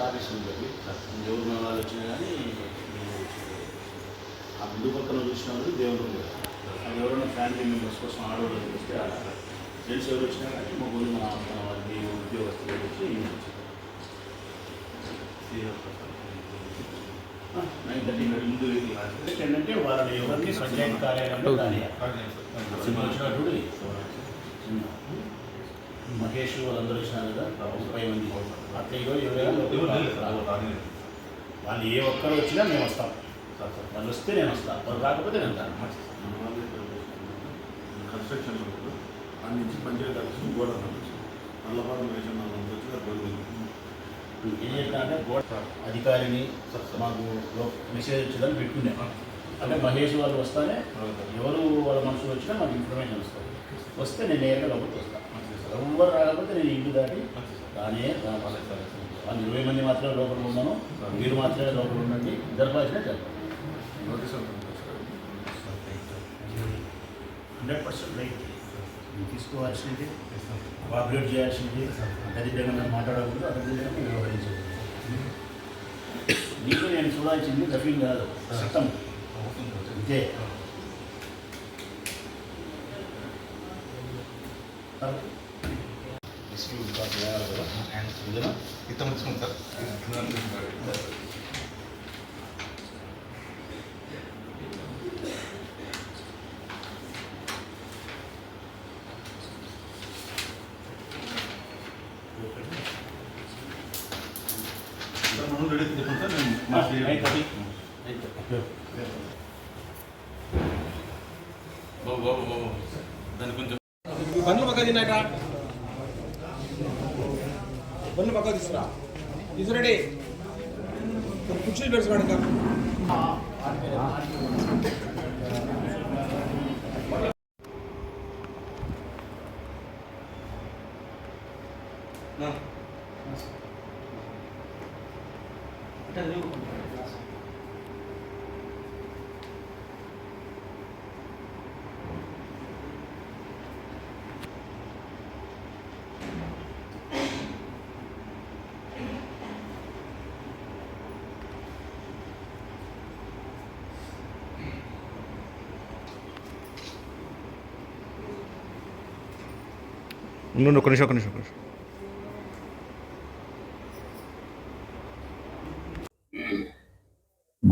Office ఉంటుంది ఎవరు మన వాళ్ళు వచ్చినా కానీ ఆ ముందు పక్కన చూసిన వాళ్ళు దేవుడు. అది ఎవరైనా ఫ్యామిలీ మెంబర్స్ కోసం ఆడవాళ్ళు ఆడ ఫ్రెండ్స్ ఎవరు వచ్చినా కానీ మా ఊళ్ళు మన వాళ్ళకి ఉద్యోగస్తులు వచ్చి నైన్ థర్టీ ముందు ఏంటంటే వాళ్ళని ఎవరిని పంచాయతీ కార్యాలయంలో మహేష్ వాళ్ళందరూ వచ్చినారు కదా ముప్పై మంది అత్తయ్యలో ఎవరైనా వాళ్ళు ఏ ఒక్కరు వచ్చినా మేము వస్తాం. వాళ్ళు వస్తే నేను వస్తాను వాళ్ళు రాకపోతే నేను రాను. కన్స్ట్రక్షన్ ఆ నుంచి పంచాయతీ ఆఫీస్ గోడ నల్లపాలెం ఏం చెప్తానంటే గోడ అధికారిని మాకు మెసేజ్ వచ్చిందని పెట్టుకున్నాం అంటే మహేష్ వాళ్ళు వస్తానే ఎవరు వాళ్ళ మనుషులు వచ్చినా మాకు ఇన్ఫర్మేషన్ వస్తుంది వస్తే నేను నేరుగా లోపలికి వస్తాను ఎవరు రాకపోతే నేను ఇంటి దాటి రాను. వాళ్ళు ఇరవై మంది మాత్రమే లోపల ఉన్నాను మీరు మాత్రమే లోపల ఉండండి జరపాల్సిన జరపాలి నోటీస్ హండ్రెడ్ పర్సెంట్ రైట్. తీసుకోవాల్సింది. కోఆపరేట్ చేయాల్సింది. మేము మాట్లాడకూడదు మేము వ్యవహరించకూడదు. నీకు నేను చూడాల్సింది డబ్బింగ్ కాదు చట్టం అంతే. ఇదేనా? సార్ మనం రెడీ చెప్పండి సార్ నేను ఆ, మా నైన్ థర్టీ. బాబు బాబు బాబు దాన్ని కొంచెం బండ్లు పక్క తిన్నాక బండ్లు పక్కకు తీసుకురా. తీసుకురండి కుర్చీలు పెడుతున్నాడు ఇంకా. ఉండు ఒక నిమిషం ఒక నిమిషం ఒక నిమిషం.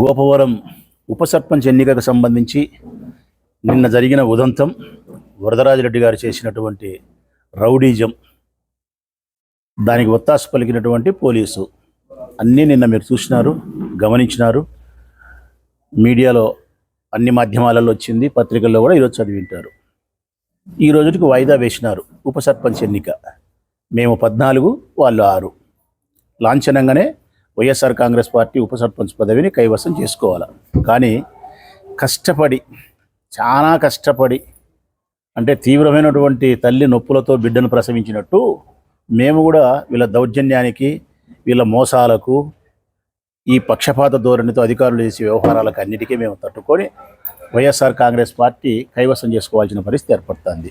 గోపవరం ఉప సర్పంచ్ ఎన్నికకు సంబంధించి నిన్న జరిగిన ఉదంతం వరదరాజిరెడ్డి గారు చేసినటువంటి రౌడీజం దానికి ఒత్తాసు పలికినటువంటి పోలీసు. అన్నీ నిన్న మీరు చూసినారు గమనించినారు. మీడియాలో అన్ని మాధ్యమాలలో వచ్చింది పత్రికల్లో కూడా ఈరోజు చదివింటారు. ఈ రోజుకి వాయిదా వేసినారు. ఉప సర్పంచ్ ఎన్నిక. మేము పద్నాలుగు వాళ్ళు ఆరు. లాంఛనంగానే వైఎస్ఆర్ కాంగ్రెస్ పార్టీ ఉప సర్పంచ్ పదవిని కైవసం చేసుకోవాలి. కానీ కష్టపడి చాలా కష్టపడి అంటే తీవ్రమైనటువంటి తల్లి నొప్పులతో బిడ్డను ప్రసవించినట్టు మేము కూడా వీళ్ళ దౌర్జన్యానికి వీళ్ళ మోసాలకు ఈ పక్షపాత ధోరణితో అధికారులు చేసే వ్యవహారాలకు అన్నిటికీ మేము తట్టుకొని వైఎస్ఆర్ కాంగ్రెస్ పార్టీ కైవసం చేసుకోవాల్సిన పరిస్థితి ఏర్పడుతుంది.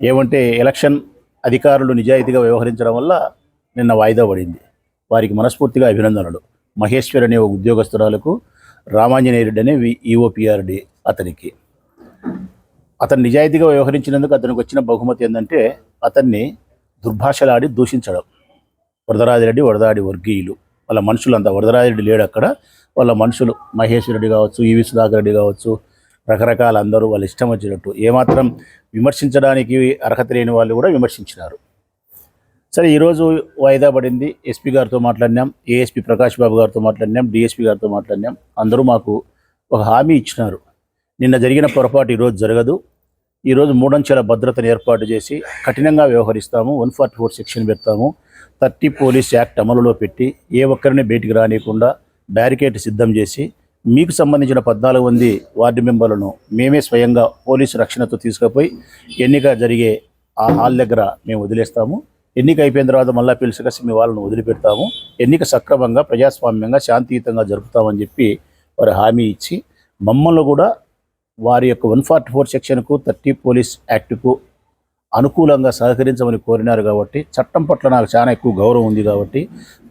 ఏమంటే ఎలక్షన్ అధికారులు నిజాయితీగా వ్యవహరించడం వల్ల నిన్న వాయిదా పడింది. వారికి మనస్ఫూర్తిగా అభినందనలు. మహేశ్వర్ అనే ఒక ఉద్యోగస్తురాలకు రామాంజనేయ రెడ్డి అనే ఈఓపిఆర్డి అతనికి. అతను నిజాయితీగా వ్యవహరించినందుకు అతనికి వచ్చిన బహుమతి ఏంటంటే అతన్ని దుర్భాషలాడి దూషించడం. వరదరాజిరెడ్డి వరదాడి వర్గీయులు. వాళ్ళ మనుషులంతా వరదరాజిరెడ్డి లేడు అక్కడ వాళ్ళ మనుషులు మహేశ్వరుడు రెడ్డి కావచ్చు ఈవి సుధాకర్ రెడ్డి కావచ్చు రకరకాల అందరూ వాళ్ళ ఇష్టం వచ్చినట్టు ఏమాత్రం విమర్శించడానికి అర్హత లేని వాళ్ళు కూడా విమర్శించినారు. సరే ఈరోజు వాయిదా పడింది. ఎస్పీ గారితో మాట్లాడినాం ఏఎస్పీ ప్రకాష్ బాబు గారితో మాట్లాడినాం డిఎస్పీ గారితో మాట్లాడినాం. అందరూ మాకు ఒక హామీ ఇచ్చినారు. నిన్న జరిగిన పొరపాటు ఈరోజు జరగదు. ఈరోజు మూడంచెల భద్రతను ఏర్పాటు చేసి కఠినంగా వ్యవహరిస్తాము. వన్ ఫార్టీ ఫోర్ సెక్షన్ పెడతాము. థర్టీ పోలీస్ యాక్ట్ అమలులో పెట్టి ఏ ఒక్కరిని బయటికి రానియకుండా బ్యారికేడ్ సిద్ధం చేసి మీకు సంబంధించిన పద్నాలుగు మంది వార్డు మెంబర్లను మేమే స్వయంగా పోలీసు రక్షణతో తీసుకుపోయి ఎన్నిక జరిగే ఆ హాల్ దగ్గర మేము వదిలేస్తాము. ఎన్నిక అయిపోయిన తర్వాత మళ్ళీ పిలుచుకసి మీ వాళ్ళను వదిలిపెడతాము. ఎన్నిక సక్రమంగా ప్రజాస్వామ్యంగా శాంతియుతంగా జరుపుతామని చెప్పి వారు హామీ ఇచ్చి మమ్మల్ని కూడా వారి యొక్క వన్ ఫార్టీ ఫోర్ సెక్షన్కు థర్టీ పోలీస్ యాక్ట్కు అనుకూలంగా సహకరించమని కోరినారు కాబట్టి చట్టం పట్ల నాకు చాలా ఎక్కువ గౌరవం ఉంది కాబట్టి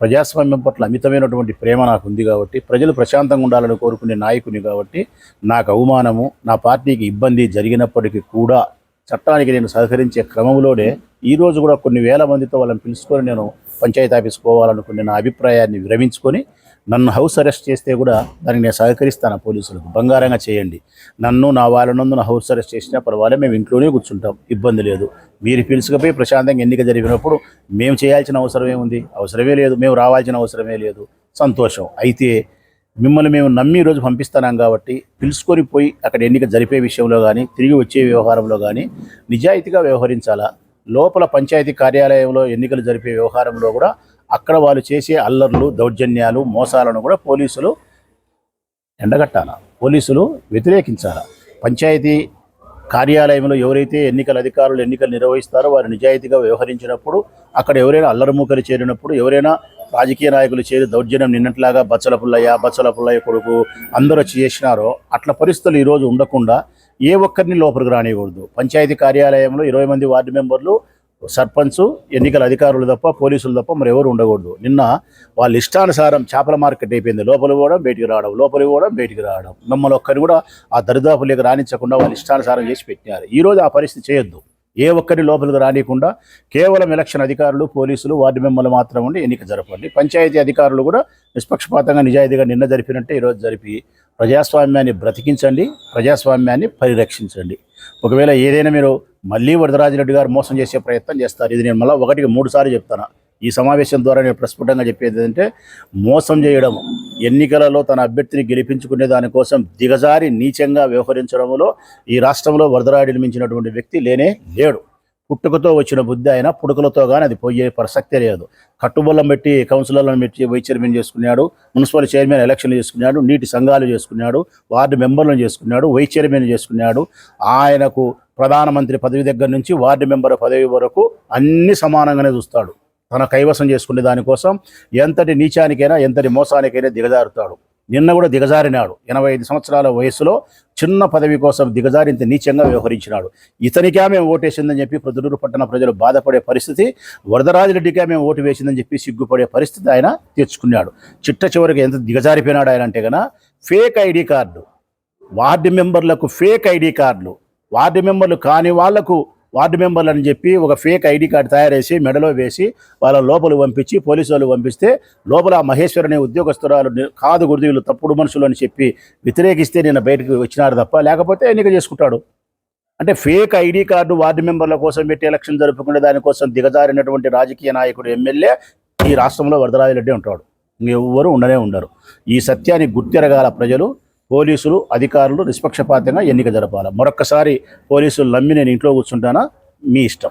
ప్రజాస్వామ్యం పట్ల అమితమైనటువంటి ప్రేమ నాకు ఉంది కాబట్టి ప్రజలు ప్రశాంతంగా ఉండాలని కోరుకునే నాయకుని కాబట్టి నాకు అవమానము నా పార్టీకి ఇబ్బంది జరిగినప్పటికీ కూడా చట్టానికి నేను సహకరించే క్రమంలోనే ఈరోజు కూడా కొన్ని వేల మందితో వాళ్ళని పిలుచుకొని నేను పంచాయతీ ఆఫీస్ పోవాలనుకునే నా అభిప్రాయాన్ని విరమించుకొని నన్ను హౌస్ అరెస్ట్ చేస్తే కూడా దానికి నేను సహకరిస్తాను పోలీసులకు. బంగారంగా చేయండి. నన్ను నా వాళ్ళనందున నా హౌస్ అరెస్ట్ చేసినా పర్వాలేదు మేము ఇంట్లోనే కూర్చుంటాం. ఇబ్బంది లేదు. మీరు పిలుచుకపోయి ప్రశాంతంగా ఎన్నిక జరిగినప్పుడు మేము చేయాల్సిన అవసరం ఏముంది? అవసరమే లేదు. మేము రావాల్సిన అవసరమే లేదు. సంతోషం. అయితే మిమ్మల్ని మేము నమ్మి ఈరోజు పంపిస్తున్నాం కాబట్టి పిలుచుకొని పోయి అక్కడ ఎన్నిక జరిపే విషయంలో కానీ తిరిగి వచ్చే వ్యవహారంలో కానీ నిజాయితీగా వ్యవహరించాలా? లోపల పంచాయతీ కార్యాలయంలో ఎన్నికలు జరిపే వ్యవహారంలో కూడా అక్కడ వాళ్ళు చేసే అల్లర్లు దౌర్జన్యాలు మోసాలను కూడా పోలీసులు ఎండగట్టాల? పోలీసులు వ్యతిరేకించాల? పంచాయతీ కార్యాలయంలో ఎవరైతే ఎన్నికల అధికారులు ఎన్నికలు నిర్వహిస్తారో వారు నిజాయితీగా వ్యవహరించినప్పుడు అక్కడ ఎవరైనా అల్లరిమూకలు చేరినప్పుడు ఎవరైనా రాజకీయ నాయకులు చేరి దౌర్జన్యం నిన్నట్లాగా బచ్చల పుల్లయ్య బచ్చల పుల్లయ్య కొడుకు అందరూ వచ్చి చేసినారో అట్ల పరిస్థితులు ఈరోజు ఉండకుండా ఏ ఒక్కరిని లోపలికి రానియకూడదు. పంచాయతీ కార్యాలయంలో ఇరవై మంది వార్డు మెంబర్లు సర్పంచ్ ఎన్నికల అధికారులు తప్ప పోలీసులు తప్ప మరి ఎవరు ఉండకూడదు. నిన్న వాళ్ళ ఇష్టానుసారం చేపల మార్కెట్ అయిపోయింది. లోపల పోవడం బయటికి రావడం లోపలి పోవడం బయటికి రావడం. మిమ్మల్ని ఒక్కరిని కూడా ఆ దరిదాపులకు రాణించకుండా వాళ్ళు ఇష్టానుసారం చేసి పెట్టినారు. ఈరోజు ఆ పరిస్థితి చేయొద్దు. ఏ ఒక్కరిని లోపలికి రానియకుండా కేవలం ఎలక్షన్ అధికారులు పోలీసులు వార్డు మెంబర్లు మాత్రం ఉండి ఎన్నిక జరపండి. పంచాయతీ అధికారులు కూడా నిష్పక్షపాతంగా నిజాయితీగా నిన్న జరిపినట్టే ఈరోజు జరిపి ప్రజాస్వామ్యాన్ని బ్రతికించండి ప్రజాస్వామ్యాన్ని పరిరక్షించండి. ఒకవేళ ఏదైనా మీరు మళ్ళీ వరదరాజిరెడ్డి గారు మోసం చేసే ప్రయత్నం చేస్తారు. ఇది నేను మళ్ళీ ఒకటికి మూడు సార్లు చెప్తాను. ఈ సమావేశం ద్వారా నేను ప్రస్ఫుటంగా చెప్పేది ఏంటంటే మోసం చేయడం ఎన్నికలలో తన అభ్యర్థిని గెలిపించుకునే దానికోసం దిగజారి నీచంగా వ్యవహరించడంలో ఈ రాష్ట్రంలో వరదరాడిని మించినటువంటి వ్యక్తి లేనే లేడు. పుట్టుకతో వచ్చిన బుద్ధి అయినా పుడుకలతో కానీ అది పోయే ప్రసక్తే లేదు. కట్టుబొల్లం పెట్టి కౌన్సిలర్లను పెట్టి వైస్ చైర్మన్ చేసుకున్నాడు మున్సిపల్ చైర్మన్ ఎలక్షన్లు చేసుకున్నాడు నీటి సంఘాలు చేసుకున్నాడు వార్డు మెంబర్లను చేసుకున్నాడు వైస్ చైర్మన్ చేసుకున్నాడు. ఆయనకు ప్రధానమంత్రి పదవి దగ్గర నుంచి వార్డు మెంబర్ పదవి వరకు అన్ని సమానంగానే చూస్తాడు. తన కైవసం చేసుకునే దానికోసం ఎంతటి నీచానికైనా ఎంతటి మోసానికైనా దిగజారుతాడు. నిన్న కూడా దిగజారినాడు. ఎనభై ఐదు సంవత్సరాల వయసులో చిన్న పదవి కోసం దిగజారి ఇంత నీచంగా వ్యవహరించినాడు. ఇతనికే మేము ఓటేసిందని చెప్పి ప్రొద్దుటూరు పట్టణ ప్రజలు బాధపడే పరిస్థితి వరదరాజిరెడ్డికే మేము ఓటు వేసిందని చెప్పి సిగ్గుపడే పరిస్థితి ఆయన తెచ్చుకున్నాడు. చిట్ట చివరికి ఎంత దిగజారిపోయినాడు ఆయన అంటే కనుక ఫేక్ ఐడి కార్డు. వార్డు మెంబర్లకు ఫేక్ ఐడి కార్డులు. వార్డు మెంబర్లు కాని వాళ్ళకు వార్డు మెంబర్లు అని చెప్పి ఒక ఫేక్ ఐడి కార్డు తయారేసి మెడలో వేసి వాళ్ళ లోపల పంపించి పోలీసు వాళ్ళు పంపిస్తే లోపల ఆ అనే ఉద్యోగస్తురాలు కాదు గుర్తు వీళ్ళు తప్పుడు మనుషులు అని చెప్పి వ్యతిరేకిస్తే నేను బయటకు వచ్చినారు తప్ప లేకపోతే ఎన్నిక చేసుకుంటాడు. అంటే ఫేక్ ఐడి కార్డు వార్డు మెంబర్ల కోసం పెట్టి ఎలక్షన్ జరుపుకునే దానికోసం దిగజారినటువంటి రాజకీయ నాయకుడు ఎమ్మెల్యే ఈ రాష్ట్రంలో వరదరాజిరెడ్డి ఉంటాడు. ఇంకెవ్వరూ ఉండనే ఉండరు. ఈ సత్యాన్ని గుర్తెరగాల ప్రజలు పోలీసులు అధికారులు నిష్పక్షపాతంగా ఎన్నిక జరపాలి. మరొక్కసారి పోలీసులు నమ్మి నేను ఇంట్లో కూర్చుంటానా? మీ ఇష్టం.